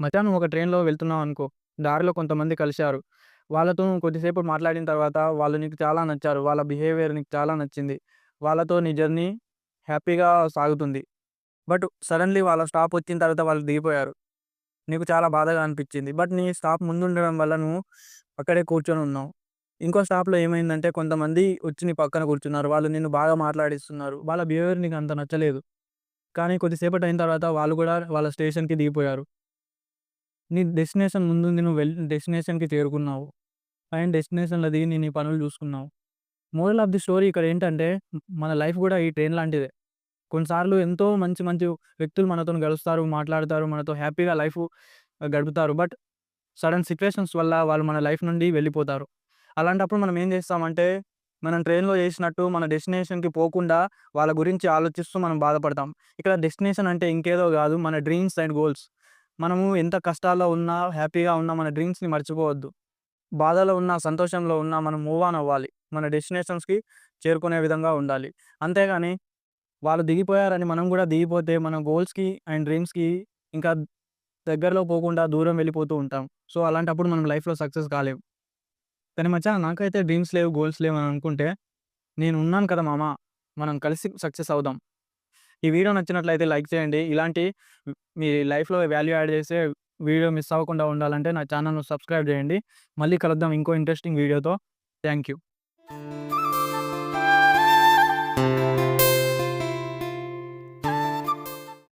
మచ్చా ఒక ట్రైన్‌లో వెళ్తున్నావు అనుకో. దారిలో కొంతమంది కలిశారు. వాళ్ళతో కొద్దిసేపు మాట్లాడిన తర్వాత వాళ్ళు నీకు చాలా నచ్చారు. వాళ్ళ బిహేవియర్ నీకు చాలా నచ్చింది. వాళ్ళతో నీ జర్నీ హ్యాపీగా సాగుతుంది. బట్ సడన్లీ వాళ్ళ స్టాప్ వచ్చిన తర్వాత వాళ్ళు దిగిపోయారు. నీకు చాలా బాధగా అనిపించింది. బట్ నీ స్టాప్ ముందుండడం వల్ల నువ్వు అక్కడే కూర్చొని ఉన్నావు. ఇంకో స్టాప్‌లో ఏమైందంటే కొంతమంది వచ్చి నీ పక్కన కూర్చున్నారు. వాళ్ళు నిన్ను బాగా మాట్లాడిస్తున్నారు. వాళ్ళ బిహేవియర్ నీకు అంత నచ్చలేదు. కానీ కొద్దిసేపటి అయిన తర్వాత వాళ్ళు కూడా వాళ్ళ స్టేషన్‌కి దిగిపోయారు. నీ డెస్టినేషన్ ముందుంది. నువ్వు వెళ్ డెస్టినేషన్‌కి చేరుకున్నావు. అండ్ డెస్టినేషన్‌లో దిగి నేను ఈ పనులు చూసుకున్నావు. మోరల్ ఆఫ్ ది స్టోరీ ఇక్కడ ఏంటంటే మన లైఫ్ కూడా ఈ ట్రైన్ లాంటిదే. కొన్నిసార్లు ఎంతో మంచి మంచి వ్యక్తులు మనతో గడుస్తారు మాట్లాడతారు, మనతో హ్యాపీగా లైఫ్ గడుపుతారు. బట్ సడన్ సిచ్యువేషన్స్ వల్ల వాళ్ళు మన లైఫ్ నుండి వెళ్ళిపోతారు. అలాంటప్పుడు మనం ఏం చేస్తామంటే మనం ట్రైన్‌లో చేసినట్టు మన డెస్టినేషన్‌కి పోకుండా వాళ్ళ గురించి ఆలోచిస్తూ మనం బాధపడతాం. ఇక్కడ డెస్టినేషన్ అంటే ఇంకేదో కాదు మన డ్రీమ్స్ అండ్ గోల్స్. మనము ఎంత కష్టాల్లో ఉన్నా, హ్యాపీగా ఉన్నా మన డ్రీమ్స్‌ని మర్చిపోవద్దు. బాధలో ఉన్నా, సంతోషంలో ఉన్నా మనం మూవ్ ఆన్ అవ్వాలి. మన డెస్టినేషన్స్‌కి చేరుకునే విధంగా ఉండాలి. అంతేగాని వాళ్ళు దిగిపోయారని మనం కూడా దిగిపోతే మన గోల్స్‌కి అండ్ డ్రీమ్స్‌కి ఇంకా దగ్గరలో పోకుండా దూరం వెళ్ళిపోతూ ఉంటాం. సో, అలాంటప్పుడు మనం లైఫ్‌లో సక్సెస్ కాలేం. కానీ మచ్చా నాకైతే డ్రీమ్స్ లేవు, గోల్స్ లేవు అని అనుకుంటే నేను ఉన్నాను కదా మామ! మనం కలిసి సక్సెస్ అవుదాం. ఈ వీడియో నచ్చినట్లయితే లైక్ చేయండి. ఇలాంటి మీ లైఫ్‌లో వాల్యూ యాడ్ చేసే వీడియో మిస్ అవ్వకుండా ఉండాలంటే నా ఛానల్ను సబ్స్క్రైబ్ చేయండి. మళ్ళీ కలుద్దాం ఇంకో ఇంట్రెస్టింగ్ వీడియోతో. Thank you.